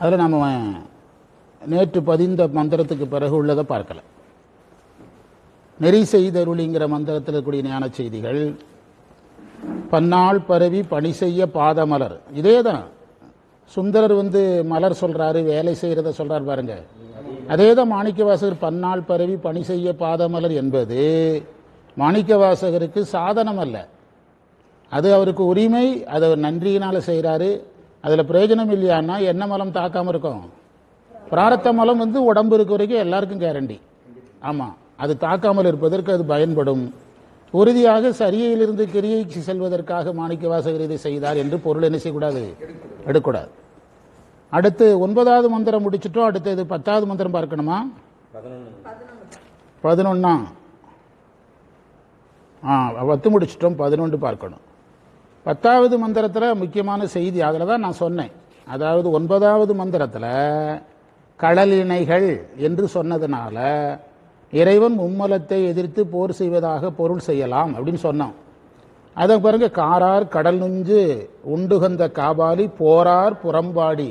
அதில் நம்ம நேற்று பதிந்த மந்திரத்துக்கு பிறகு உள்ளதை பார்க்கல. நெறி செய்தருளிங்கிற மந்திரத்தில் இருக்கக்கூடிய ஞான செய்திகள் பன்னாள் பரவி பணி செய்ய பாதமலர் இதே தான் சுந்தரர் வந்து மலர் சொல்றாரு வேலை செய்கிறத சொல்றாரு பாருங்க. அதே தான் மாணிக்கவாசகர் பன்னாள் பரவி பணி செய்ய பாதமலர் என்பது மாணிக்கவாசகருக்கு சாதனம் அல்ல அது அவருக்கு உரிமை அதை அவர் நன்றியினால் செய்கிறாரு அதில் பிரயோஜனம் இல்லையான்னா என்ன மலம் தாக்காமல் இருக்கும் பிராரத்த மலம் வந்து உடம்பு இருக்க வரைக்கும் எல்லாருக்கும் கேரண்டி ஆமாம் அது தாக்காமல் இருப்பதற்கு அது பயன்படும். உறுதியாக சரியிலிருந்து கிரியைக்கு செல்வதற்காக மாணிக்க வாசகர் இதை செய்தார் என்று பொருள் என்ன செய்யக்கூடாது? எடுக்கக்கூடாது. அடுத்து ஒன்பதாவது மந்திரம் முடிச்சிட்டோம் அடுத்து இது பத்தாவது மந்திரம் பார்க்கணுமா? பதினொன்னா. ஆ பத்து முடிச்சிட்டோம் பதினொன்று பார்க்கணும். பத்தாவது மந்திரத்தில் முக்கியமான செய்தி அதில் தான் நான் சொன்னேன். அதாவது ஒன்பதாவது மந்திரத்தில் கடலிணைகள் என்று சொன்னதுனால இறைவன் மும்மலத்தை எதிர்த்து போர் செய்வதாக பொருள் செய்யலாம் அப்படின்னு சொன்னோம் அதை பாருங்க காரார் கடல் நுஞ்சு உண்டுகந்த காபாலி போரார் புறம்பாடி.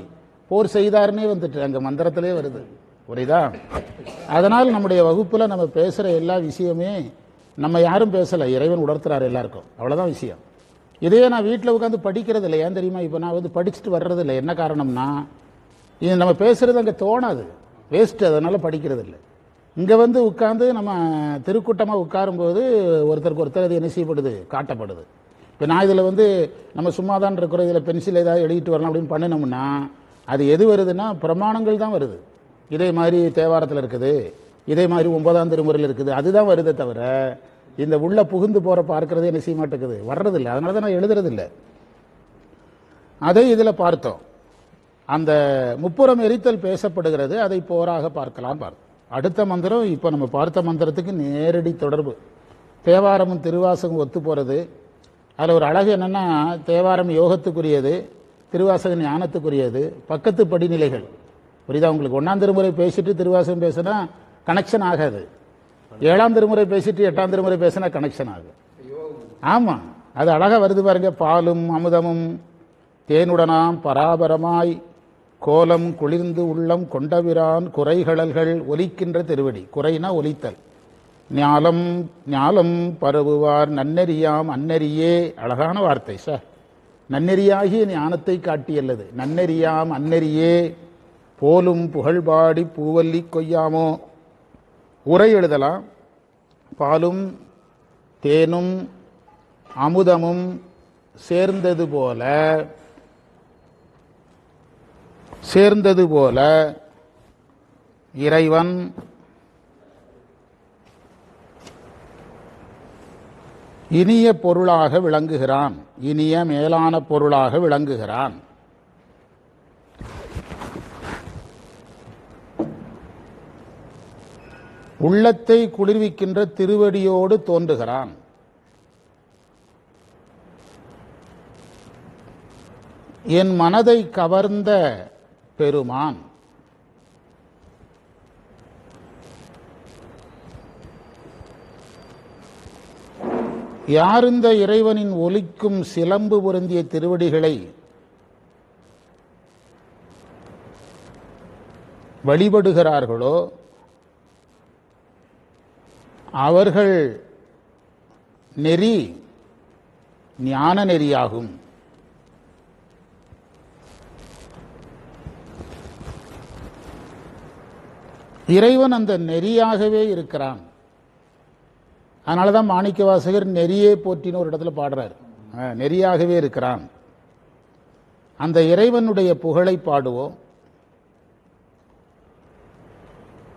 போர் செய்தார்னே வந்துட்டு அங்கே மந்திரத்திலே வருது. புரியுதா? அதனால் நம்முடைய வகுப்பில் நம்ம பேசுகிற எல்லா விஷயமே நம்ம யாரும் பேசலை இறைவன் உணர்த்துறாரு எல்லாருக்கும். அவ்வளோதான் விஷயம். இதையே நான் வீட்டில் உட்காந்து படிக்கிறது இல்லை ஏன் தெரியுமா? இப்போ நான் வந்து படிச்சுட்டு வர்றது இல்லை. என்ன காரணம்னா இது நம்ம பேசுறது அங்கே தோணாது. வேஸ்ட்டு அதனால படிக்கிறது இல்லை. இங்கே வந்து உட்காந்து நம்ம திருக்கூட்டமாக உட்காரும்போது ஒருத்தருக்கு ஒருத்தர் அது என்ன செய்யப்படுது? காட்டப்படுது. இப்போ நான் இதில் வந்து நம்ம சும்மா தான் இருக்கிறோம். இதில் பென்சில் ஏதாவது எழுதிட்டு வரலாம் அப்படின்னு பண்ணினோம்னா அது எது வருதுன்னா பிரமாணங்கள் தான் வருது. இதே மாதிரி தேவாரத்தில் இருக்குது. இதே மாதிரி ஒன்பதாம் திருமுறையில் இருக்குது. அதுதான் வருதே தவிர இந்த உள்ள புகுந்து போற பார்க்கறது என்ன செய்ய மாட்டேங்குது? வர்றதில்லை. அதனால தான் நான் எழுதுறதில்லை. அதை இதில் பார்த்தோம். அந்த முப்புறம் எரித்தல் பேசப்படுகிறது. அதை போராக பார்க்கலாம் பார்த்தோம் அடுத்த மந்திரம் இப்போ நம்ம பார்த்த மந்திரத்துக்கு நேரடி தொடர்பு. தேவாரமும் திருவாசகம் ஒத்து போகிறது அதில் ஒரு அழகு என்னென்னா தேவாரம் யோகத்துக்குரியது திருவாசகம் ஞானத்துக்குரியது பக்கத்து படிநிலைகள். புரியுதா? உங்களுக்கு ஒன்றாம் திருமுறை பேசிட்டு திருவாசகம் பேசுனா கனெக்ஷன் ஆகாது. ஏழாம் திருமுறை பேசிட்டு எட்டாம் திருமுறை பேசினா கனெக்ஷன் ஆகும். ஆமாம் அது அழகா வருது பாருங்க. பாலும் அமுதமும் தேனுடனாம் பராபரமாய் கோலம் குளிர்ந்து உள்ளம் கொண்டவிரான் குறைகளல்கள் ஒலிக்கின்ற திருவடி. குறைனா ஒலித்தல். ஞாலம் ஞாலம் பரவுவார் நன்னெறியாம் அன்னெறியே அழகான வார்த்தை சார். நன்னெறியாகிய ஞானத்தை காட்டியல்லது. நன்னெறியாம் அன்னெறியே போலும் புகழ்பாடி பூவல்லி கொய்யாமோ. உரை எழுதலாம். பாலும் தேனும் அமுதமும் சேர்ந்தது போல சேர்ந்தது போல இறைவன் இனிய பொருளாக விளங்குகிறான். இனிய மேலான பொருளாக விளங்குகிறான். உள்ளத்தை குளிர்விக்கின்ற திருவடியோடு தோன்றுகிறான். என் மனதை கவர்ந்த பெருமான். யார் இந்த இறைவனின் ஒலிக்கும் சிலம்பு பொருந்திய திருவடிகளை வழிபடுகிறார்களோ அவர்கள் நெறி ஞான நெறியாகும். இறைவன் அந்த நெறியாகவே இருக்கிறான். அதனால தான் மாணிக்க வாசகர் நெறியே போற்றின்னு ஒரு இடத்துல பாடுறார். நெறியாகவே இருக்கிறான். அந்த இறைவனுடைய புகழை பாடுவோம்.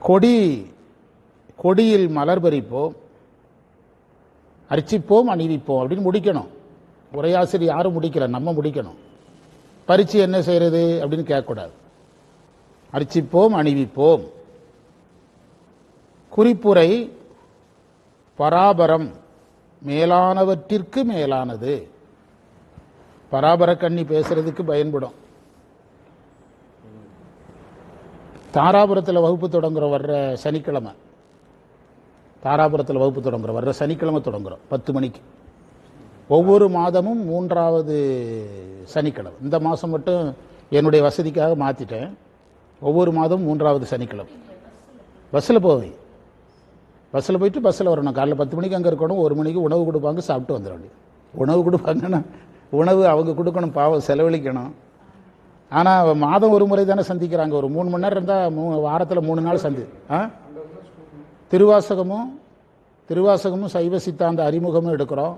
கொடி கொடியில் மலர் பறிப்போம் அர்ச்சிப்போம் அணிவிப்போம் அப்படின்னு முடிக்கணும். உரையாசிரியர் யாரும் முடிக்கல நம்ம முடிக்கணும். பரிச்சு என்ன செய்யறது அப்படின்னு கேட்கக்கூடாது. அர்ச்சிப்போம் அணிவிப்போம். குறிப்புரை பராபரம் மேலானவற்றிற்கு மேலானது. பராபர கண்ணி பேசுறதுக்கு பயன்படும். தாராபுரத்தில் வகுப்பு தொடங்குற வர்ற சனிக்கிழமை. தாராபுரத்தில் வகுப்பு தொடங்குறோம். வர்ற சனிக்கிழமை தொடங்குறோம். பத்து மணிக்கு. ஒவ்வொரு மாதமும் மூன்றாவது சனிக்கிழமை. இந்த மாதம் மட்டும் என்னுடைய வசதிக்காக மாற்றிட்டேன் ஒவ்வொரு மாதமும் மூன்றாவது சனிக்கிழமை. பஸ்ஸில் போவேன். பஸ்ஸில் போயிட்டு பஸ்ஸில் வரணும். காலைல பத்து மணிக்கு அங்கே இருக்கணும். ஒரு மணிக்கு உணவு கொடுப்பாங்க சாப்பிட்டு வந்துட வேண்டியது. உணவு கொடுப்பாங்கன்னா உணவு அவங்க கொடுக்கணும் பாவம் செலவழிக்கணும். ஆனால் மாதம் ஒரு முறை தானே சந்திக்கிறாங்க. ஒரு மூணு மணி நேரம் இருந்தால் மூ வாரத்தில் மூணு நாள் சந்தி ஆ? திருவாசகமும் திருவாசகமும் சைவ சித்தாந்த அறிமுகமும் எடுக்கிறோம்.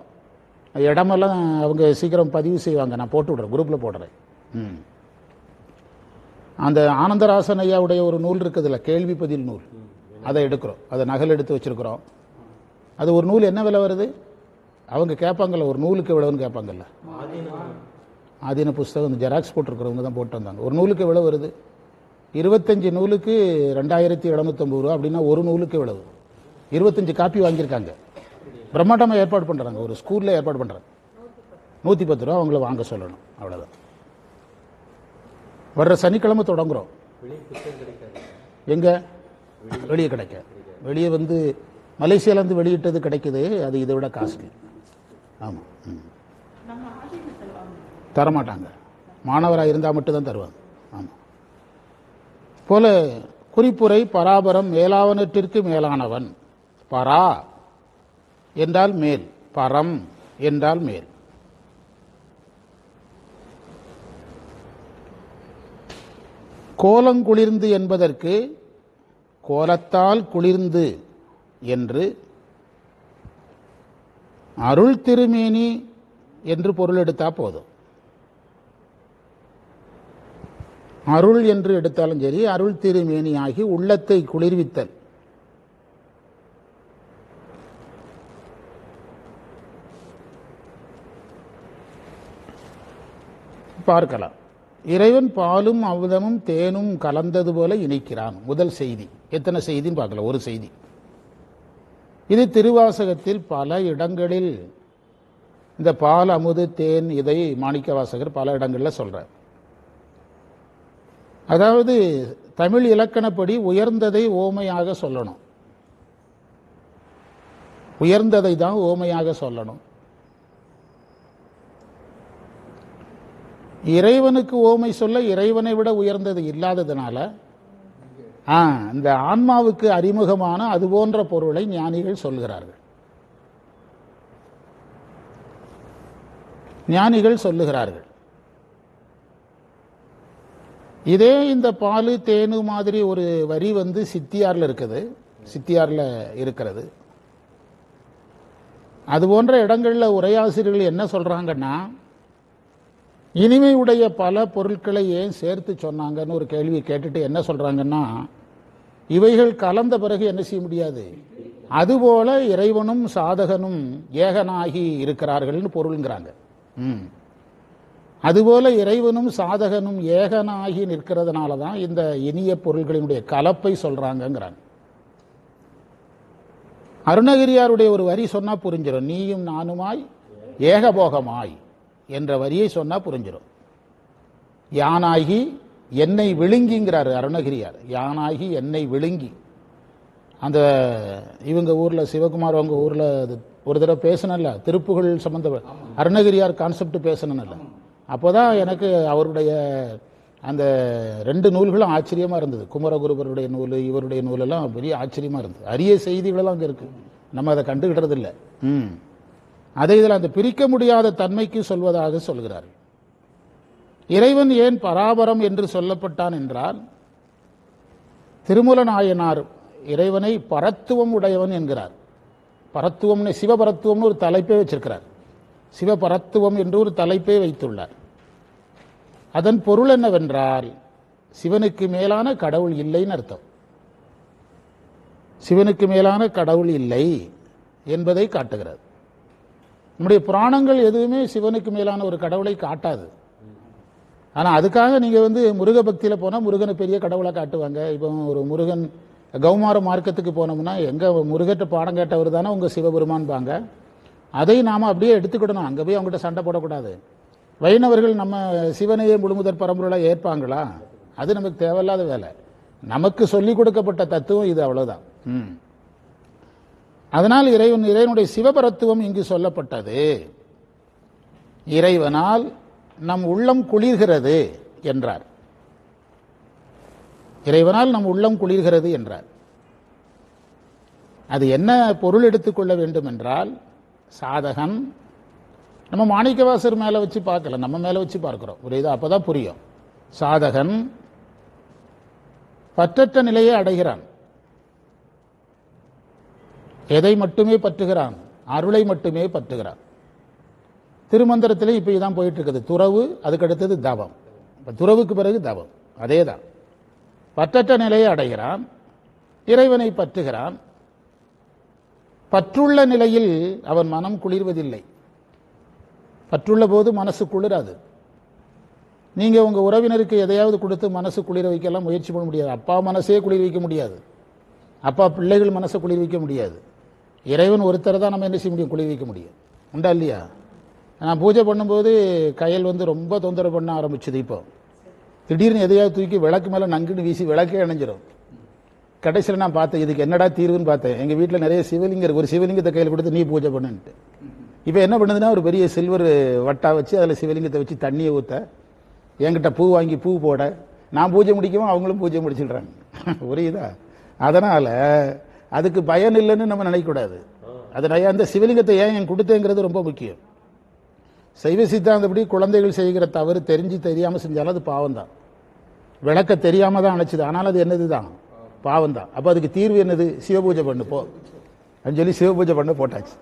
இடமெல்லாம் அவங்க சீக்கிரம் பதிவு செய்வாங்க. நான் போட்டு விட்றேன். குரூப்பில் போடுறேன். ம். அந்த ஆனந்தராசன் ஐயாவுடைய ஒரு நூல் இருக்குதுல்ல கேள்வி பதில் நூல். அதை எடுக்கிறோம். அதை நகல் எடுத்து வச்சிருக்கிறோம். அது ஒரு நூல் என்ன விலை வருது? அவங்க கேட்பாங்கல்ல ஒரு நூலுக்கு எவ்வளவுன்னு கேட்பாங்கல்ல? ஆதீன புஸ்தகம் இந்த ஜெராக்ஸ் போட்டிருக்கிறவங்க தான் போட்டு வந்தாங்க. ஒரு நூலுக்கு எவ்வளவு வருது? இருபத்தஞ்சி நூலுக்கு ரெண்டாயிரத்தி எழுநூத்தம்பது ரூபா அப்படின்னா ஒரு நூலுக்கு எவ்வளவு? இருபத்தஞ்சி காப்பி வாங்கியிருக்காங்க. பிரம்மாண்டமாக ஏற்பாடு பண்ணுறாங்க ஒரு ஸ்கூலில் ஏற்பாடு பண்ணுறாங்க நூற்றி பத்து ரூபா அவங்கள வாங்க சொல்லணும். அவ்வளோதான் வர்ற சனிக்கிழமை தொடங்குறோம். எங்கே? வெளியே கிடைக்க. வெளியே வந்து மலேசியாவிலேருந்து வெளியிட்டது கிடைக்குது அது இதை விட காஸ்ட்லி. ஆமாம் ம். தரமாட்டாங்க. மாணவராக இருந்தால் மட்டும்தான் தருவாங்க. ஆமாம் போல குறிப்புரை பராபரம் மேலாவனற்றிற்கு மேலானவன். பரா என்றால் மேல் பரம் என்றால் மேல். கோலங்குளிர்ந்து என்பதற்கு கோலத்தால் குளிர்ந்து என்று அருள் திருமேனி என்று பொருள் எடுத்தா போதும். அருள் என்று எடுத்தாலும் சரி அருள் திருமேனியாகி உள்ளத்தை குளிர்வித்தல். பார்க்கலாம். இறைவன் பாலும் அமுதமும் தேனும் கலந்தது போல இணைக்கிறான். முதல் செய்தி. எத்தனை செய்தின்னு பார்க்கலாம். ஒரு செய்தி. இது திருவாசகத்தில் பல இடங்களில் இந்த பால் அமுது தேன் இதை மாணிக்க வாசகர் பல இடங்களில் சொல்கிறார் அதாவது தமிழ் இலக்கணப்படி உயர்ந்ததை ஓமையாக சொல்லணும். உயர்ந்ததை தான் ஓமையாக சொல்லணும். இறைவனுக்கு ஓமை சொல்ல இறைவனை விட உயர்ந்தது இல்லாததுனால ஆ, இந்த ஆன்மாவுக்கு அறிமுகமான அது போன்ற பொருளை ஞானிகள் சொல்கிறார்கள். ஞானிகள் சொல்லுகிறார்கள். இதே இந்த பால் தேனு மாதிரி ஒரு வரி வந்து சித்தியாரில் இருக்குது. சித்தியாரில் இருக்கிறது. அது போன்ற இடங்களில் உரையாசிரியர்கள் என்ன சொல்கிறாங்கன்னா இனிமையுடைய பல பொருட்களை ஏன் சேர்த்து சொன்னாங்கன்னு ஒரு கேள்வி கேட்டுட்டு என்ன சொல்கிறாங்கன்னா இவைகள் கலந்த பிறகு என்ன செய்ய முடியாது? அதுபோல இறைவனும் சாதகனும் ஏகனாகி இருக்கிறார்கள்னு பொருளுங்கிறாங்க. ம். அதுபோல இறைவனும் சாதகனும் ஏகனாகி நிற்கிறதுனால தான் இந்த இனிய பொருள்களினுடைய கலப்பை சொல்றாங்கங்கிறாங்க. அருணகிரியாருடைய ஒரு வரி சொன்னா புரிஞ்சிடும் நீயும் நானுமாய் ஏகபோகமாய் என்ற வரியை சொன்னா புரிஞ்சிடும் யானாகி என்னை விழுங்கிங்கிறாரு அருணகிரியார். யானாகி என்னை விழுங்கி அந்த இவங்க ஊர்ல சிவகுமார் அவங்க ஊர்ல ஒரு தடவை பேசணும்ல திருப்புகள் சம்பந்த அருணகிரியார் கான்செப்ட் பேசணும்ல அப்போ தான் எனக்கு அவருடைய அந்த ரெண்டு நூல்களும் ஆச்சரியமாக இருந்தது. குமரகுருபருடைய நூல் இவருடைய நூலெல்லாம் பெரிய ஆச்சரியமாக இருந்தது. அரிய செய்திகளெல்லாம் அங்கே இருக்குது நம்ம அதை கண்டுகிட்டது இல்லை. ம். அதை இதில் அந்த பிரிக்க முடியாத தன்மைக்கு சொல்வதாக சொல்கிறார். இறைவன் ஏன் பராபரம் என்று சொல்லப்பட்டான் என்றால் திருமூல நாயனார் இறைவனை பரத்துவம் உடையவன் என்கிறார். பரத்துவம்னு சிவபரத்துவம்னு ஒரு தலைப்பே வச்சிருக்கிறார். சிவபரத்துவம் என்று ஒரு தலைப்பே வைத்துள்ளார். அதன் பொருள் என்னவென்றால் சிவனுக்கு மேலான கடவுள் இல்லைன்னு அர்த்தம். சிவனுக்கு மேலான கடவுள் இல்லை என்பதை காட்டுகிறது. நம்முடைய புராணங்கள் எதுவுமே சிவனுக்கு மேலான ஒரு கடவுளை காட்டாது. ஆனால் அதுக்காக நீங்கள் வந்து முருக பக்தியில் போனால் முருகனை பெரிய கடவுளை காட்டுவாங்க. இப்போ ஒரு முருகன் கௌமார மார்க்கத்துக்கு போனோம்னா எங்கே முருகட்ட பாடம் கேட்டவர் தானே உங்கள் சிவபெருமான்பாங்க. அதை நாம் அப்படியே எடுத்துக்கிடணும். அங்கே போய் அவங்ககிட்ட சண்டை போடக்கூடாது. வைணவர்கள் நம்ம சிவனையே முழுமுதற் பரம்பொருளாக ஏற்பாங்களா? அது நமக்கு தேவையில்லாத வேலை. நமக்கு சொல்லிக் கொடுக்கப்பட்ட தத்துவம் இது அவ்வளவுதான். ம். அதனால் இறைவன் இறைவனுடைய சிவபரத்துவம் இங்கு சொல்லப்பட்டது. இறைவனால் நம் உள்ளம் குளிர்கிறது என்றார். இறைவனால் நம் உள்ளம் குளிர்கிறது என்றார். அது என்ன பொருள் எடுத்துக்கொள்ள வேண்டும் என்றால் சாதகன் நம்ம மாணிக்கவாசர் மேலே வச்சு பார்க்கல நம்ம மேலே வச்சு பார்க்குறோம். ஒரு அப்போ தான் புரியும். சாதகன் பற்றற்ற நிலையை அடைகிறான். எதை மட்டுமே பற்றுகிறான் அருளை மட்டுமே பற்றுகிறான். திருமந்திரத்திலே இப்போ இதான் போயிட்டு இருக்குது துறவு அதுக்கடுத்தது தவம். இப்போ துறவுக்கு பிறகு தவம். அதே தான் பற்றற்ற நிலையை அடைகிறான் இறைவனை பற்றுகிறான். பற்றுள்ள நிலையில் அவன் மனம் குளிர்வதில்லை. பற்றுள்ள போது மனசு குளிராது. நீங்கள் உங்கள் உறவினருக்கு எதையாவது கொடுத்து மனசு குளிர வைக்கலாம் முயற்சி பண்ண முடியாது. அப்பா மனசே குளிர் வைக்க முடியாது. அப்பா பிள்ளைகள் மனசை குளிர் வைக்க முடியாது. இறைவன் ஒருத்தர் தான் நம்ம என்ன செய்ய முடியும்? குளிர் வைக்க முடியும். உண்டா இல்லையா? நான் பூஜை பண்ணும்போது கையல் வந்து ரொம்ப தொந்தரவு பண்ண ஆரம்பிச்சது இப்போ. திடீர்னு எதையாவது தூக்கி விளக்கு மேலே நங்குன்னு வீசி விளக்கே இணைஞ்சிரும் கடைசியில் நான் பார்த்தேன் இதுக்கு என்னடா தீர்வுன்னு பார்த்தேன். எங்கள் வீட்டில் நிறைய சிவலிங்கர் ஒரு சிவலிங்கத்தை கையில் கொடுத்து நீ பூஜை பண்ணுன்ட்டு. இப்போ என்ன பண்ணுதுன்னா ஒரு பெரிய சில்வர் வட்டா வச்சு அதில் சிவலிங்கத்தை வச்சு தண்ணியை ஊற்ற என்கிட்ட பூ வாங்கி பூ போட நான் பூஜை முடிக்கவும் அவங்களும் பூஜை முடிச்சிடுறாங்க. புரியுதா அதனால் அதுக்கு பயன் இல்லைன்னு நம்ம நினைக்கக்கூடாது. அது அந்த சிவலிங்கத்தை ஏன் என் கொடுத்தேங்கிறது ரொம்ப முக்கியம். சைவ சித்தாந்தப்படி குழந்தைகள் செய்கிற தவறு தெரிஞ்சு தெரியாமல் செஞ்சாலும் அது பாவம் தான் விளக்க தெரியாமல் தான் அணைச்சிது. ஆனால் அது என்னது தான்? பாவம் தான் அப்போ அதுக்கு தீர்வு என்னது? சிவபூஜை பண்ணு போ. அப்படின்னு சொல்லி சிவபூஜை பண்ண போட்டாச்சு.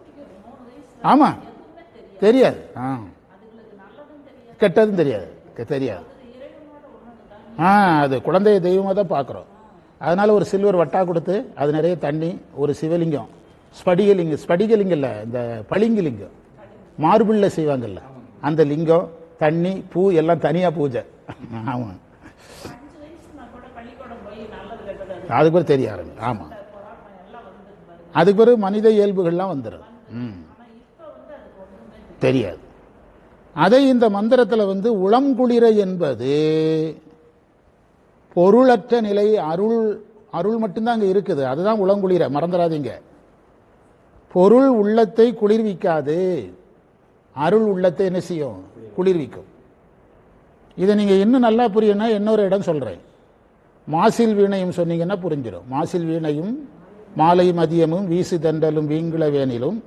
ஆமா. தெரியாது. ஆ. கெட்டதும் தெரியாது. தெரியாது. ஆ அது குழந்தைய தெய்வமாக தான் பார்க்குறோம் அதனால ஒரு சில்வர் வட்டா கொடுத்து அது நிறைய தண்ணி ஒரு சிவலிங்கம் ஸ்படிகலிங்கம் ஸ்படிகலிங்கம் இல்லை இந்த பளிங்குலிங்கம் மார்பிளில் செய்வாங்கல்ல அந்த லிங்கம் தண்ணி பூ எல்லாம் தனியாக பூஜை. ஆமாம் அதுக்கு பிறகு தெரிய ஆரம்பி ஆமாம் அதுக்கு பிறகு மனித இயல்புகள்லாம் வந்துடும் ம். தெரியாது. அதை இந்த மந்திரத்தில் வந்து உளங்குளிர என்பது பொருளற்ற நிலை அருள் அருள் மட்டும்தான் அங்கே இருக்குது. அதுதான் உளங்குளிர மறந்துடாதீங்க. பொருள் உள்ளத்தை குளிர்விக்காது. அருள் உள்ளத்தை என்ன செய்யும்? குளிர்விக்கும். இதை நீங்கள் இன்னும் நல்லா புரியணும்னா இன்னொரு இடம் சொல்கிறேன் மாசில் வீணையும் சொன்னீங்கன்னா புரிஞ்சிடும். மாசில் வீணையும் மாலை மதியமும் வீசு தண்டலும் வீங்குள வேணிலும்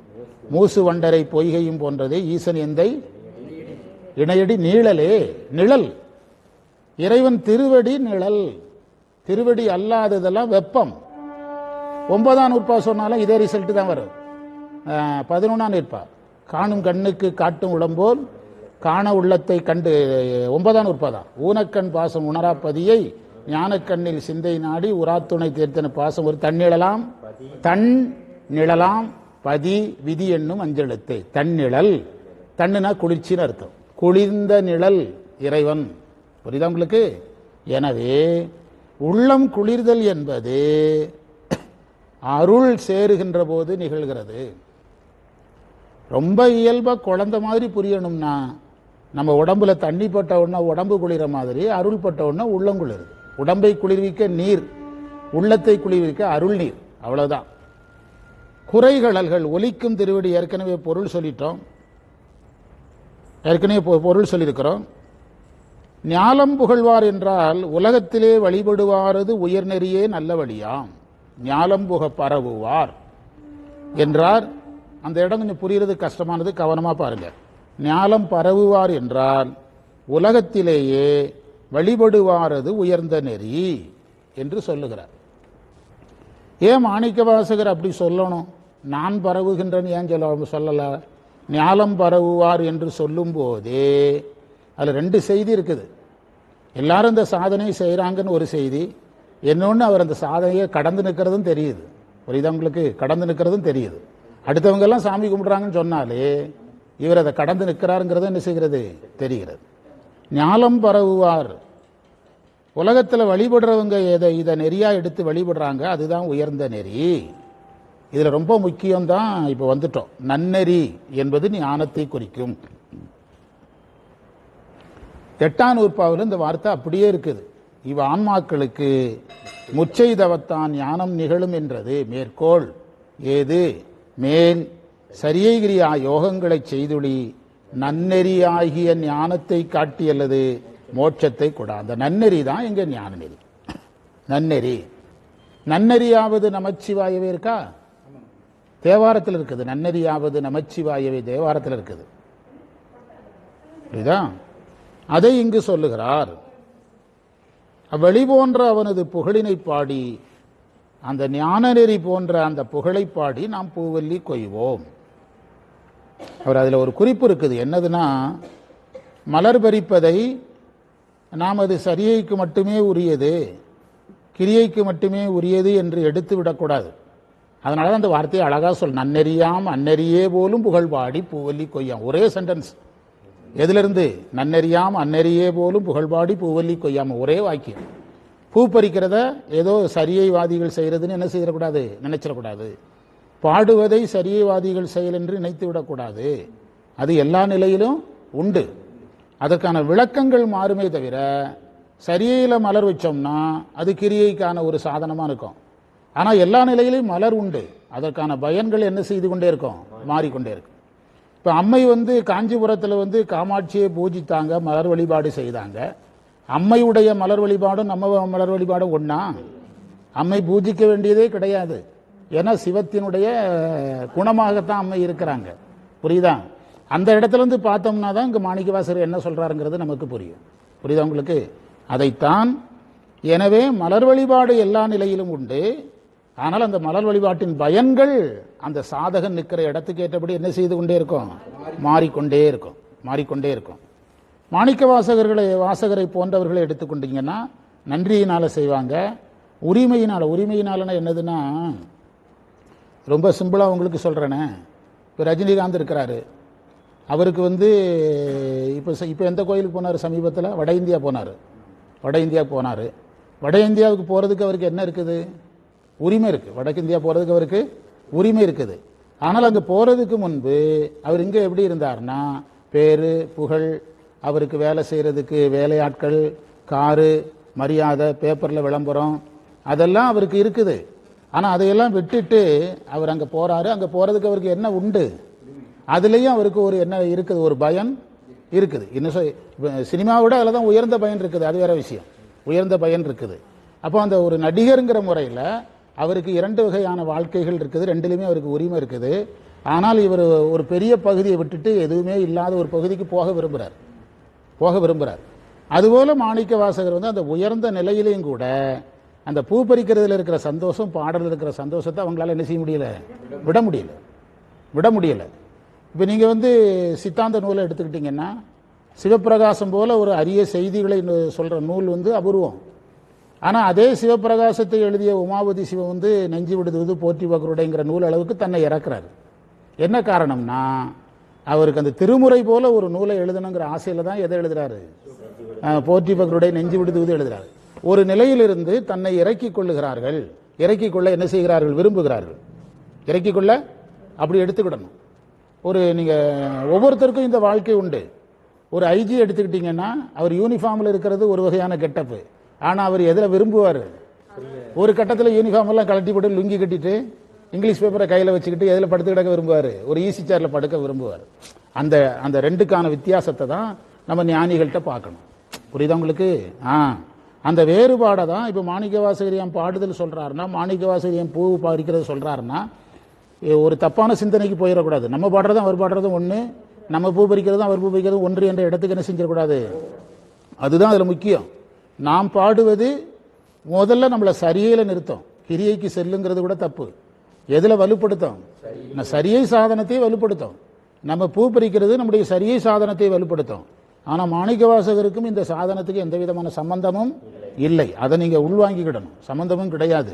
மூசு வண்டரை பொய்கையும் போன்றது ஈசன் எந்தை? இணையடி நீழலே நிழல். இறைவன் திருவடி நிழல். திருவடி அல்லாததெல்லாம் வெப்பம். ஒன்பதாம் நூற்பா சொன்னாலும் இதே ரிசல்ட் தான் வரும். பதினொன்றாம் நூற்பா. காணும் கண்ணுக்கு காட்டும் உடம்போல் காண உள்ளத்தை கண்டு ஒன்பதாம் நூற்பா தான். ஊனக்கண் பாசம் உணராப்பதியை ஞானக்கண்ணில் சிந்தை நாடி உராத்துணை தேர்த்தன பாசம் ஒரு தன்னிழலாம். தன் நிழலாம். பதி விதி என்னும் அஞ்செழுத்தை தன்னிழல். தண்ணுனா குளிர்ச்சின்னு அர்த்தம். குளிர்ந்த நிழல் இறைவன். புரியுதா உங்களுக்கு? எனவே உள்ளம் குளிர்தல் என்பது அருள் சேருகின்ற போது நிகழ்கிறது. ரொம்ப இயல்பாக குழந்தை மாதிரி புரியணும்னா நம்ம உடம்புல தண்ணி பட்ட உடனே உடம்பு குளிர மாதிரி அருள் பட்ட உடனே உள்ளம் குளிருது. உடம்பை குளிர்விக்க நீர் உள்ளத்தை குளிர்விக்க அருள் நீர். அவ்வளோதான் குறைகளல்கள் ஒலிக்கும் திருவடி ஏற்கனவே பொருள் சொல்லிட்டோம். ஏற்கனவே பொ- பொருள் சொல்லியிருக்கிறோம். ஞாலம் புகழ்வார் என்றால் உலகத்திலே வழிபடுவாரது உயர்நெறியே நல்ல வழியாம். ஞாலம் புக பரவுவார் என்றார். அந்த இடம் கொஞ்சம் புரிகிறது கஷ்டமானது கவனமாக பாருங்க. ஞாலம் பரவுவார் என்றால் உலகத்திலேயே வழிபடுவாரது உயர்ந்த நெறி என்று சொல்லுகிறார். ஏன் மாணிக்க வாசகர் அப்படி சொல்லணும்? நான் பரவுகின்றன் ஏன் சொல்ல சொல்லலை? ஞாலம் பரவுவார் என்று சொல்லும்போதே அதில் ரெண்டு செய்தி இருக்குது. எல்லாரும் இந்த சாதனை செய்கிறாங்கன்னு ஒரு செய்தி இன்னொன்று அவர் அந்த சாதனையை கடந்து நிற்கிறதும் தெரியுது. புரியுதா உங்களுக்கு? கடந்து நிற்கிறதும் தெரியுது. அடுத்தவங்கெல்லாம் சாமி கும்பிட்றாங்கன்னு சொன்னாலே இவர் அதை கடந்து நிற்கிறாருங்கிறது என்ன செய்கிறது? தெரிகிறது. ஞாலம் பரவுவார். உலகத்தில் வழிபடுறவங்க எதை இதை நெறியாக எடுத்து வழிபடுறாங்க அதுதான் உயர்ந்த நெறி. இதில் ரொம்ப முக்கியம்தான் இப்போ வந்துட்டோம். நன்னெறி என்பது ஞானத்தை குறிக்கும். எட்டாம் நூற்பாவில் இந்த வார்த்தை அப்படியே இருக்குது. இவ ஆன்மாக்களுக்கு முச்செய்தவத்தான் ஞானம் நிகழும் என்றது. மேற்கோள் ஏது மேல் சரியைகிரியா யோகங்களைச் செய்துளி நன்னெறியாகிய ஞானத்தை காட்டியல்லது மோட்சத்தை கூட. அந்த நன்னெறி தான் எங்கள் ஞான நெறி நன்னெறி. நன்னெறியாவது நமச்சிவாயவே இருக்கா? தேவாரத்தில் இருக்குது. நன்னெறியாவது நமச்சிவாயவை தேவாரத்தில் இருக்குது. புரியுதா? அதை இங்கு சொல்லுகிறார். அவ்வழி போன்ற அவனது புகழினை பாடி அந்த ஞான நெறி போன்ற அந்த புகழை பாடி நாம் பூவல்லி கொய்வோம். அவர் அதில் ஒரு குறிப்பு இருக்குது. என்னதுன்னா மலர் பறிப்பதை நாம் அது சரியைக்கு மட்டுமே உரியது கிரியைக்கு மட்டுமே உரியது என்று எடுத்து விடக்கூடாது அதனால தான் அந்த வார்த்தையை அழகாக சொல் நன்னெறியாம் அன்னெறியே போலும் புகழ் பாடி பூவல்லி கொய்யாம். ஒரே சென்டென்ஸ் எதிலிருந்து? நன்னெறியாம் அன்னெறியே போலும் புகழ்பாடி பூவல்லி கொய்யாம. ஒரே வாக்கியம். பூ பறிக்கிறத ஏதோ சரியைவாதிகள் செய்கிறதுன்னு என்ன செய்யக்கூடாது நினைச்சிடக்கூடாது. பாடுவதை சரியைவாதிகள் செயல் என்று நினைத்து விடக்கூடாது. அது எல்லா நிலையிலும் உண்டு. அதற்கான விளக்கங்கள் மாறுமே தவிர சரியையில் மலர் வச்சோம்னா அது கிரியைக்கான ஒரு சாதனமாக இருக்கும். ஆனால் எல்லா நிலையிலும் மலர் உண்டு. அதற்கான பயன்கள் என்ன செய்து கொண்டே இருக்கும்? மாறிக்கொண்டே இருக்கும். இப்போ அம்மை வந்து காஞ்சிபுரத்தில் வந்து காமாட்சியை பூஜித்தாங்க மலர் வழிபாடு செய்தாங்க. அம்மையுடைய மலர் வழிபாடும் நம்ம மலர் வழிபாடும் ஒன்றா அம்மை பூஜிக்க வேண்டியதே கிடையாது. ஏன்னா சிவத்தினுடைய குணமாகத்தான் அம்மை இருக்கிறாங்க. புரியுதா? அந்த இடத்துல இருந்து பார்த்தோம்னா தான் இங்கே மாணிக்கவாசர் என்ன சொல்கிறாருங்கிறது நமக்கு புரியும். புரியுதா உங்களுக்கு? அதைத்தான். எனவே மலர் வழிபாடு எல்லா நிலையிலும் உண்டு. ஆனால் அந்த மலர் வழிபாட்டின் பயன்கள் அந்த சாதகன் நிற்கிற இடத்துக்கு ஏற்றபடி என்ன செய்து கொண்டே இருக்கும்? மாறிக்கொண்டே இருக்கும். மாறிக்கொண்டே இருக்கும். மாணிக்க வாசகர்களை வாசகரை போன்றவர்களை எடுத்துக்கொண்டீங்கன்னா நன்றியினால் செய்வாங்க. உரிமையினால் உரிமையினாலன்னா என்னதுன்னா ரொம்ப சிம்பிளாக உங்களுக்கு சொல்கிறேனே இப்போ ரஜினிகாந்த் இருக்கிறாரு. அவருக்கு வந்து இப்போ இப்போ எந்த கோயிலுக்கு போனார்? சமீபத்தில்? வட இந்தியா போனார். வட இந்தியா போனார். வட இந்தியாவுக்கு போகிறதுக்கு அவருக்கு என்ன இருக்குது? உரிமை இருக்குது வடக்கு இந்தியா போகிறதுக்கு அவருக்கு உரிமை இருக்குது. ஆனால் அங்கே போகிறதுக்கு முன்பு அவர் இங்கே எப்படி இருந்தார்னா பேர் புகழ் அவருக்கு வேலை செய்கிறதுக்கு வேலையாட்கள் காரு மரியாதை பேப்பரில் விளம்பரம் அதெல்லாம் அவருக்கு இருக்குது. ஆனால் அதையெல்லாம் விட்டுட்டு அவர் அங்கே போகிறாரு அங்கே போகிறதுக்கு அவருக்கு என்ன உண்டு? அதுலேயும் அவருக்கு ஒரு என்ன இருக்குது? ஒரு பயன் இருக்குது. இன்னும் சொ- சினிமாவை விட அதில் தான் உயர்ந்த பயன் இருக்குது. அது வேற விஷயம். உயர்ந்த பயன் இருக்குது. அப்போ அந்த ஒரு நடிகருங்கிற முறையில் அவருக்கு இரண்டு வகையான வாழ்க்கைகள் இருக்குது. ரெண்டுலையுமே அவருக்கு உரிமை இருக்குது. ஆனால் இவர் ஒரு பெரிய பகுதியை விட்டுட்டு எதுவுமே இல்லாத ஒரு பகுதிக்கு போக விரும்புகிறார் போக விரும்புகிறார் அதுபோல மாணிக்க வாசகர் வந்து அந்த உயர்ந்த நிலையிலையும் கூட அந்த பூ பறிக்கிறதுல இருக்கிற சந்தோஷம் பாடலில் இருக்கிற சந்தோஷத்தை அவங்களால என்ன செய்ய முடியல? விட முடியல. விட முடியல. இப்போ நீங்கள் வந்து சித்தாந்த நூலை எடுத்துக்கிட்டிங்கன்னா சிவப்பிரகாசம் போல ஒரு அரிய செய்திகளை சொல்கிற நூல் வந்து அபூர்வம். ஆனால் அதே சிவப்பிரகாசத்தை எழுதிய உமாபதி சிவம் வந்து நெஞ்சு விடுவது போற்றி பகருடைங்கிற நூல் அளவுக்கு தன்னை இறக்குறாரு. என்ன காரணம்னா அவருக்கு அந்த திருமுறை போல ஒரு நூலை எழுதணுங்கிற ஆசையில தான் எதை எழுதுறாரு? போற்றி பகருடைய நெஞ்சு விடுவது எழுதுறாரு. ஒரு நிலையிலிருந்து தன்னை இறக்கி கொள்ளுகிறார்கள். இறக்கி கொள்ள என்ன செய்கிறார்கள்? விரும்புகிறார்கள். இறக்கி கொள்ள அப்படி எடுத்துக்கிடணும். ஒரு நீங்க ஒவ்வொருத்தருக்கும் இந்த வாழ்க்கை உண்டு. ஒரு ஐஜி எடுத்துக்கிட்டீங்கன்னா அவர் யூனிஃபார்மில் இருக்கிறது ஒரு வகையான கெட்டப்பு. ஆனா அவர் எதுல விரும்புவார்? ஒரு கட்டத்தில் யூனிஃபார்ம் எல்லாம் கழட்டி போட்டு லுங்கி கட்டிட்டு இங்கிலீஷ் பேப்பரை கையில வச்சுக்கிட்டு எதுல படுத்து கிடக்க விரும்புவார்? ஒரு ஈசி சேர்ல படுக்க விரும்புவார். அந்த அந்த ரெண்டுக்கான வித்தியாசத்தை தான் நம்ம ஞானிகள்கிட்ட பார்க்கணும். புரியுதா உங்களுக்கு? ஆ. அந்த வேறுபாடை தான் இப்போ மாணிக்க வாசகரியம் பாடுதல் சொல்றாருன்னா மாணிக்க வாசகரியம் பூ பறிக்கிறது சொல்றாருன்னா ஒரு தப்பான சிந்தனைக்கு போயிடக்கூடாது. நம்ம பாடுறதும் அவர் பாடுறதும் ஒன்று நம்ம பூ பறிக்கிறதும் அவர் பூ பறிக்கிறதும் ஒன்று என்ற இடத்துக்கு என்ன செஞ்சிடக்கூடாது? அதுதான் அதில் முக்கியம். நாம் பாடுவது முதல்ல நம்மளை சரியையில் நிறுத்தும். கிரியைக்கு செல்லுங்கிறது கூட தப்பு. எதில் வலுப்படுத்தும்? நான் சரியை சாதனத்தை வலுப்படுத்தும். நம்ம பூ பறிக்கிறது நம்முடைய சரியை சாதனத்தை வலுப்படுத்தும். ஆனால் மாணிக்க வாசகருக்கும் இந்த சாதனத்துக்கு எந்த விதமான சம்பந்தமும் இல்லை. அதை நீங்கள் உள்வாங்கிக்கிடணும். சம்பந்தமும் கிடையாது.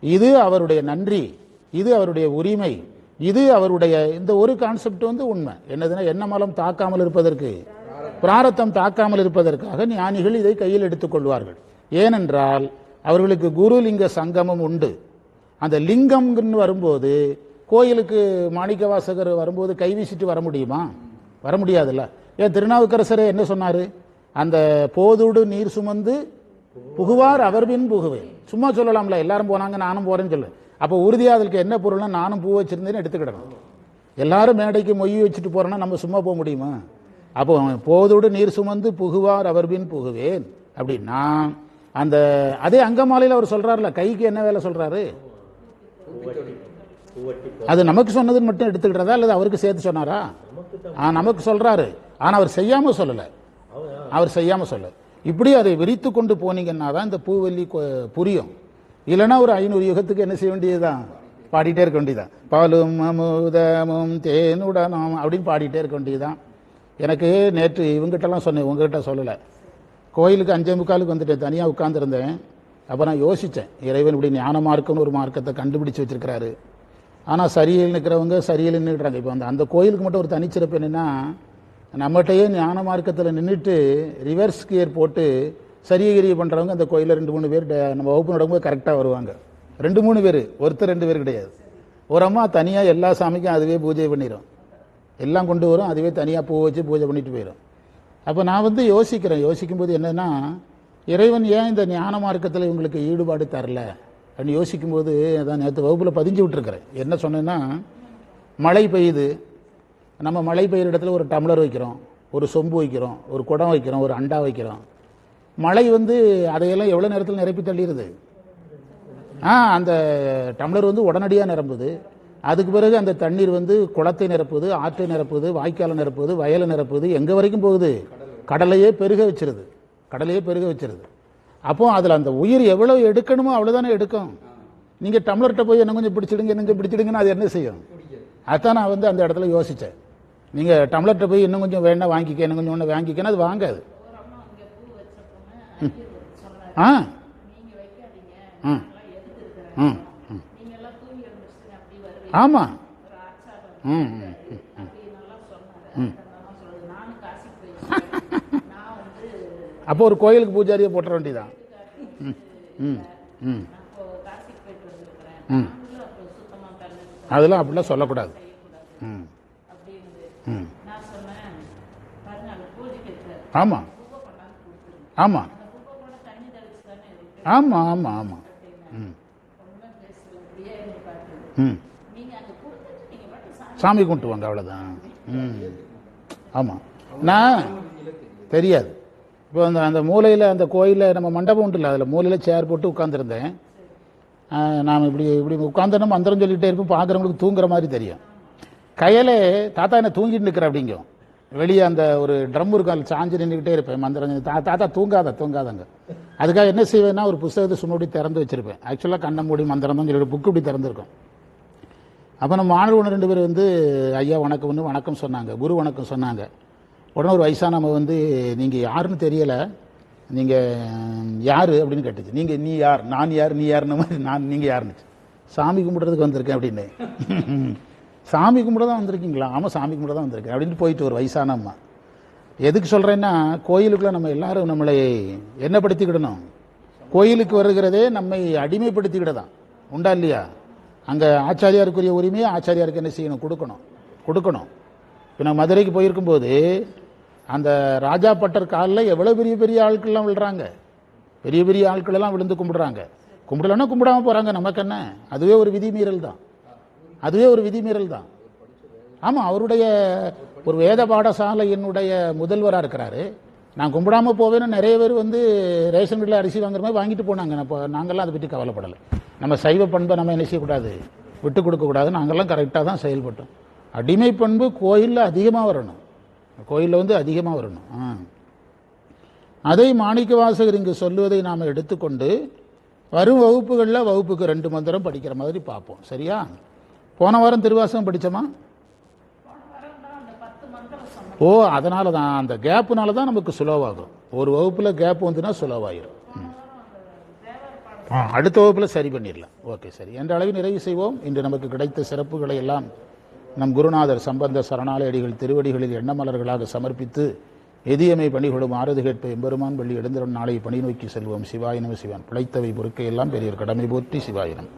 இது அவருடைய நன்றி. இது அவருடைய உரிமை. இது அவருடைய இந்த ஒரு கான்செப்ட் வந்து உண்மை. என்னதுன்னா என்ன மலம் தாக்காமல் இருப்பதற்கு பிராரத்தம் தாக்காமல் இருப்பதற்காக ஞானிகள் இதை கையில் எடுத்துக் கொள்வார்கள். ஏனென்றால் அவர்களுக்கு குருலிங்க சங்கமம் உண்டு. அந்த லிங்கம்னு வரும்போது கோயிலுக்கு மாணிக்க வாசகர் வரும்போது கை வீசிட்டு வர முடியுமா? வர முடியாதுல்ல. ஏன் திருநாவுக்கரசரே என்ன சொன்னார்? அந்த போதோடு நீர் சுமந்து புகுவார் அவர் பின் புகுவேன் சும்மா சொல்லலாம்ல எல்லாரும் போனாங்க நானும் போறேன்னு சொல்லு. அப்போ உறுதியாக அதற்கு என்ன பொருள்னா நானும் பூ வச்சிருந்தேன்னு எடுத்துக்கிடணும். எல்லாரும் மேடைக்கு மொய் வச்சுட்டு போகிறோன்னா நம்ம சும்மா போக முடியுமா? அப்போ போதோடு நீர் சுமந்து புகுவார் அவர் பின் புகுவேன். அப்படின்னா அந்த அதே அங்கமாலையில் அவர் சொல்றாருல கைக்கு என்ன வேலை சொல்றாரு? அது நமக்கு சொன்னதுன்னு மட்டும் எடுத்துக்கிட்டதா அல்லது அவருக்கு சேர்த்து சொன்னாரா? ஆ நமக்கு சொல்றாரு. ஆனால் அவர் செய்யாம சொல்லலை. அவர் செய்யாம சொல்ல இப்படி அதை விரித்து கொண்டு போனீங்கன்னா தான் இந்த பூவல்லி புரியும். இல்லைன்னா ஒரு ஐநூறு யுகத்துக்கு என்ன செய்ய வேண்டியதுதான்? பாடிட்டே இருக்க வேண்டியதுதான். பாலும் அமுதமும் தேனுடனும் அப்படின்னு பாடிட்டே இருக்க வேண்டியதுதான். எனக்கு நேற்று இவங்ககிட்டலாம் சொன்னேன் உங்ககிட்ட சொல்லலை. கோயிலுக்கு அஞ்சே முக்காலுக்கு வந்துட்டேன் தனியாக உட்காந்துருந்தேன் அப்போ நான் யோசித்தேன் இறைவன் இப்படி ஞான மார்க்கம்னு ஒரு மார்க்கத்தை கண்டுபிடிச்சு வச்சிருக்கிறாரு. ஆனால் சரியில் நிற்கிறவங்க சரியில் நின்றுடுறாங்க இப்போ அந்த அந்த கோயிலுக்கு மட்டும் ஒரு தனிச்சிறப்பு என்னென்னா நம்மகிட்டயே ஞான மார்க்கத்தில் நின்றுட்டு ரிவர்ஸ் கியர் போட்டு சரியகிரிய பண்ணுறவங்க அந்த கோயிலில் ரெண்டு மூணு பேர் டே- நம்ம வகுப்பு நடக்கும்போது கரெக்டாக வருவாங்க. ரெண்டு மூணு பேர் ஒருத்தர் ரெண்டு பேர் கிடையாது. ஒரு அம்மா தனியாக எல்லா சாமிக்கும் அதுவே பூஜை பண்ணிடும் எல்லாம் கொண்டு வரும். அதுவே தனியாக பூ வச்சு பூஜை பண்ணிட்டு போயிடும் அப்போ நான் வந்து யோசிக்கிறேன். யோசிக்கும்போது என்னன்னா இறைவன் ஏன் இந்த ஞான மார்க்கத்தில் இவங்களுக்கு ஈடுபாடு தரல? அப்படின்னு யோசிக்கும்போது அதான் நேற்று வகுப்பில் பதிஞ்சு விட்டுருக்கிறேன். என்ன சொன்னேன்னா மழை பெய்யுது. நம்ம மழை பெய்கிற இடத்துல ஒரு டம்ளர் வைக்கிறோம். ஒரு சொம்பு வைக்கிறோம். ஒரு குடம் வைக்கிறோம். ஒரு அண்டா வைக்கிறோம். மழை வந்து அதையெல்லாம் எவ்வளோ நேரத்தில் நிரப்பி தள்ளிடுது ஆ அந்த டம்ளர் வந்து உடனடியாக நிரம்புது. அதுக்கு பிறகு அந்த தண்ணீர் வந்து குளத்தை நிரப்புது ஆற்றை நிரப்புது வாய்க்காலை நிரப்புது வயலை நிரப்புது. எங்கே வரைக்கும் போகுது? கடலையே பெருக வச்சிருது. கடலையே பெருக வச்சிருது. அப்போ அதில் அந்த உயிர் எவ்வளோ எடுக்கணுமோ அவ்வளோதானே எடுக்கும். நீங்கள் டம்ளர்கிட்ட போய் என்ன கொஞ்சம் பிடிச்சிடுங்க என்ன கொஞ்சம் பிடிச்சிடுங்கன்னு அது என்ன செய்யும்? அதான் நான் வந்து அந்த இடத்துல யோசித்தேன் நீங்கள் டம்ளர்கிட்ட போய் இன்னும் கொஞ்சம் வேணா வாங்கிக்க இன்னும் கொஞ்சம் ஒன்று வாங்கிக்கன்னு அது வாங்காது. ஆ. ம். ம். ஆமாம் ம் ம் ம் அப்போ ஒரு கோயிலுக்கு பூஜாரியை போட்டுற வேண்டியதான் ம் ம் ம். ம். அதெல்லாம் அப்படிலாம் சொல்லக்கூடாது. ம். ம். ஆமாம் ஆமாம் ஆமாம் ஆமாம் ஆமாம் ம். ம். சாமி கும்பிட்டு வாங்க அவ்வளோதான் ம். ஆமாம் நான் தெரியாது. இப்போ அந்த அந்த மூலையில் அந்த கோயிலில் நம்ம மண்டபம் உண்டுல்ல அதில் மூலையில் சேர் போட்டு உட்காந்துருந்தேன் நாம் இப்படி இப்படி உட்காந்துனா மந்திரம் சொல்லிகிட்டே இருப்போம் பார்க்குறவங்களுக்கு தூங்குற மாதிரி தெரியும். கையில் தாத்தா என்ன தூங்கிட்டு நிற்கிற அப்படிங்கும் வெளியே அந்த ஒரு ட்ரம் இருக்கும் சாஞ்சு நின்றுக்கிட்டே இருப்பேன் மந்திரம் தா தாத்தா தூங்காத தூங்காதங்க. அதுக்காக என்ன செய்வேன்னா ஒரு புஸ்தகத்தை சும்மா திறந்து வச்சுருப்பேன். ஆக்சுவலாக கண்ண மூடி மந்திரம் தான் சொல்லிட்டு புக்கு இப்படி திறந்துருக்கும். அப்போ நம்ம மாணவர்களும் ரெண்டு பேர் வந்து ஐயா வணக்கம்னு வணக்கம் சொன்னாங்க. குரு வணக்கம் சொன்னாங்க. உடனே ஒரு வயசானவங்க வந்து நீங்கள் யாருன்னு தெரியலை. நீங்கள் யார்? அப்படின்னு கேட்டுச்சு. நீங்கள் நீ யார்? நான் யார்? நீ யாருன்னு மாதிரி நான் நீங்கள் யாருன்னு. சாமி கும்பிட்றதுக்கு வந்திருக்கேன் அப்படின்னு. சாமி கும்பிட தான் வந்திருக்கீங்களா? ஆமாம் சாமி கும்பிட தான் வந்திருக்கேன் அப்படின்ட்டு போயிட்டு ஒரு வயசான அம்மா. எதுக்கு சொல்கிறேன்னா கோயிலுக்குள்ள நம்ம எல்லாரும் நம்மளை என்ன படுத்திக்கிடணும்? கோயிலுக்கு வருகிறதே நம்மை அடிமைப்படுத்திக்கிட தான் உண்டா இல்லையா? அங்கே ஆச்சாரியாருக்குரிய உரிமையை ஆச்சாரியாருக்கு என்ன செய்யணும்? கொடுக்கணும். கொடுக்கணும். இப்போ நான் மதுரைக்கு போயிருக்கும்போது அந்த ராஜா பட்டர் காலில் எவ்வளோ பெரிய பெரிய ஆட்கள்லாம் விழுறாங்க. பெரிய பெரிய ஆட்கள் எல்லாம் விழுந்து கும்பிடுறாங்க. கும்பிடலன்னா கும்பிடாமல் போகிறாங்க நமக்கு என்ன அதுவே ஒரு விதிமீறல் தான். அதுவே ஒரு விதிமீறல் தான். ஆமாம் அவருடைய ஒரு வேத பாடசாலையினுடைய முதல்வராக இருக்கிறாரு. நான் கும்பிடாம போவேன்னு நிறைய பேர் வந்து ரேஷன் கடையில் அரிசி வாங்குற மாதிரி வாங்கிட்டு போனாங்க. இப்போ நாங்கள்லாம் அதை பற்றி கவலைப்படலை. நம்ம சைவ பண்பை நம்ம என்ன செய்யக்கூடாது? விட்டு கொடுக்கக்கூடாது நாங்கள்லாம் கரெக்டாக தான் செயல்பட்டோம். அடிமை பண்பு கோயிலில் அதிகமாக வரணும். கோயிலில் வந்து அதிகமாக வரணும். ஆ. அதை மாணிக்க வாசகர் இங்கு சொல்லுவதை நாம் எடுத்துக்கொண்டு வரும் வகுப்புகளில் வகுப்புக்கு ரெண்டு மந்திரம் படிக்கிற மாதிரி பார்ப்போம். சரியா? போன வாரம் திருவாசகம் படித்தோமா? ஓ அதனால தான் அந்த கேப்புனால தான் நமக்கு சுலோவாகும். ஒரு வகுப்பில் கேப் வந்துன்னா சுலோவாயிரும். ஆ அடுத்த வகுப்பில் சரி பண்ணிடலாம். ஓகே சரி. என்ற அளவில் நிறைவு செய்வோம். இன்று நமக்கு கிடைத்த சிறப்புகளை எல்லாம் நம் குருநாதர் சம்பந்த சரணாலயடிகள் திருவடிகளில் எண்ணமலர்களாக சமர்ப்பித்து எதியமை பணிகளும் ஆறுது கேட்ப எம்பெருமான் பள்ளி எழுந்திரன் நாளை பணி நோக்கி செல்வோம். சிவாயினம் சிவான். பிழைத்தவை பொறுக்கையெல்லாம் பெரியவர் கடமை போற்றி சிவாயினம்